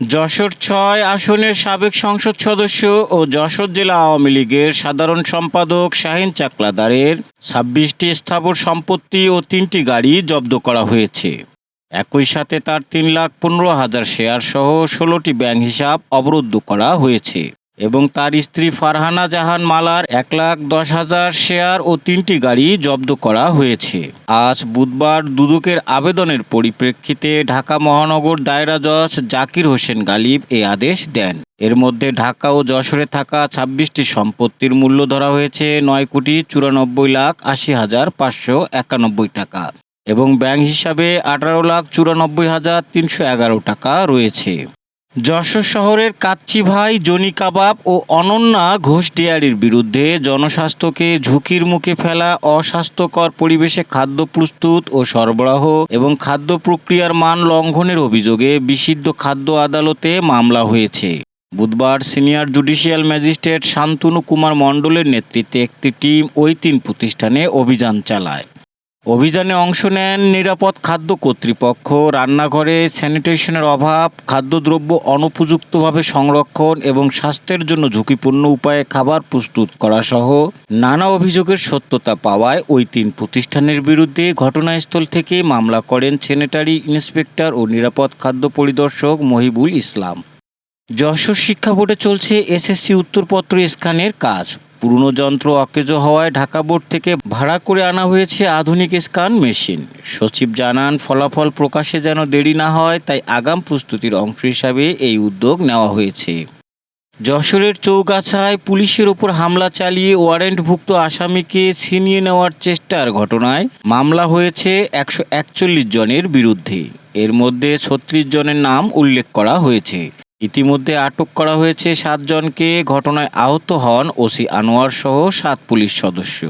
যশোর ছয় আসনের সাবেক সংসদ সদস্য ও যশোর জেলা আওয়ামী লীগের সাধারণ সম্পাদক শাহিন চাকলাদারের ছাব্বিশটি স্থাবর সম্পত্তি ও তিনটি গাড়ি জব্দ করা হয়েছে। একই সাথে তার তিন লাখ পনেরো হাজার শেয়ার সহ ষোলোটি ব্যাংক হিসাব অবরুদ্ধ করা হয়েছে। এবং তার স্ত্রী ফারহানা জাহান মালার এক লাখ দশ হাজার শেয়ার ও তিনটি গাড়ি জব্দ করা হয়েছে। আজ বুধবার দুদকের আবেদনের পরিপ্রেক্ষিতে ঢাকা মহানগর দায়রা জজ জাকির হোসেন গালিব এ আদেশ দেন। এর মধ্যে ঢাকা ও যশোরে থাকা ছাব্বিশটি সম্পত্তির মূল্য ধরা হয়েছে নয় কোটি চুরানব্বই লাখ আশি হাজার পাঁচশো একানব্বই টাকা এবং ব্যাংক হিসাবে আঠারো লাখ চুরানব্বই হাজার তিনশো এগারো টাকা রয়েছে। যশোর শহরের কাচ্চি ভাই, জনি কাবাব ও অনন্যা ঘোষ ডেয়ারির বিরুদ্ধে জনস্বাস্থ্যকে ঝুঁকির মুখে ফেলা, অস্বাস্থ্যকর পরিবেশে খাদ্য প্রস্তুত ও সরবরাহ এবং খাদ্য প্রক্রিয়ার মান লঙ্ঘনের অভিযোগে বিশুদ্ধ খাদ্য আদালতে মামলা হয়েছে। বুধবার senior judicial magistrate Shantanu Kumar মণ্ডলের নেতৃত্বে একটি টিম ওই তিন প্রতিষ্ঠানে অভিযান চালায়। অভিযানে অংশ নেন নিরাপদ খাদ্য কর্তৃপক্ষ। রান্নাঘরে স্যানিটেশনের অভাব, খাদ্যদ্রব্য অনুপযুক্তভাবে সংরক্ষণ এবং স্বাস্থ্যের জন্য ঝুঁকিপূর্ণ উপায়ে খাবার প্রস্তুত করা সহ নানা অভিযোগের সত্যতা পাওয়ায় ওই তিন প্রতিষ্ঠানের বিরুদ্ধে ঘটনাস্থল থেকে মামলা করেন সেনেটারি ইন্সপেক্টর ও নিরাপদ খাদ্য পরিদর্শক মহিবুল ইসলাম। যশোর শিক্ষা বোর্ডে চলছে এসএসসি উত্তরপত্র স্ক্যানের কাজ। পুরনো যন্ত্র অকেজ হওয়ায় ঢাকা বোর্ড থেকে ভাড়া করে আনা হয়েছে আধুনিক স্ক্যান মেশিন। সচিব জানান, ফলাফল প্রকাশে যেন দেরি না হয়, তাই আগাম প্রস্তুতির অংশ হিসাবে এই উদ্যোগ নেওয়া হয়েছে। যশোরের চৌগাছায় পুলিশের ওপর হামলা চালিয়ে ওয়ারেন্টভুক্ত আসামিকে ছিনিয়ে নেওয়ার চেষ্টার ঘটনায় মামলা হয়েছে একশো একচল্লিশ জনের বিরুদ্ধে। এর মধ্যে ছত্রিশ জনের নাম উল্লেখ করা হয়েছে। ইতিমধ্যে আটক করা হয়েছে সাতজনকে, ঘটনায় আহত হন ওসি আনোয়ার সহ সাত পুলিশ সদস্য।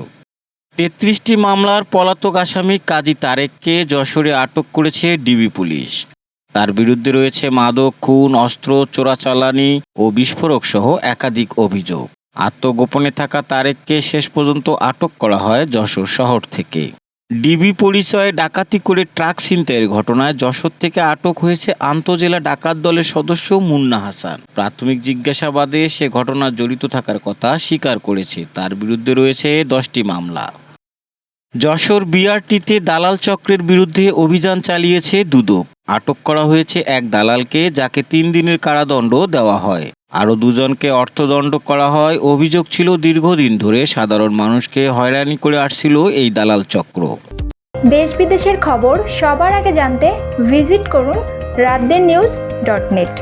তেত্রিশটি মামলার পলাতক আসামি কাজী তারেককে যশোরে আটক করেছে ডিবি পুলিশ। তার বিরুদ্ধে রয়েছে মাদক, খুন, অস্ত্র, চোরাচালানি ও বিস্ফোরক সহ একাধিক অভিযোগ। আত্মগোপনে থাকা তারেককে শেষ পর্যন্ত আটক করা হয় যশোর শহর থেকে। ডিবি পরিচয়ে ডাকাতি করে ট্রাক ছিনতাইয়ের ঘটনায় যশোর থেকে আটক হয়েছে আন্তজেলা ডাকাত দলের সদস্য মুন্না হাসান। প্রাথমিক জিজ্ঞাসাবাদে সে ঘটনা জড়িত থাকার কথা স্বীকার করেছে। তার বিরুদ্ধে রয়েছে দশটি মামলা। যশোর বিআরটিতে দালাল চক্রের বিরুদ্ধে অভিযান চালিয়েছে দুদক। আটক করা হয়েছে এক দালালকে, যাকে তিন দিনের কারাদণ্ড দেওয়া হয়। আরও দুজনকে অর্থদণ্ড করা হয়। অভিযোগ ছিল দীর্ঘদিন ধরে সাধারণ মানুষকে হয়রানি করে আসছিল এই দালাল চক্র। দেশ বিদেশের খবর সবার আগে জানতে ভিজিট করুন রাতদের নিউজ ডট নেট।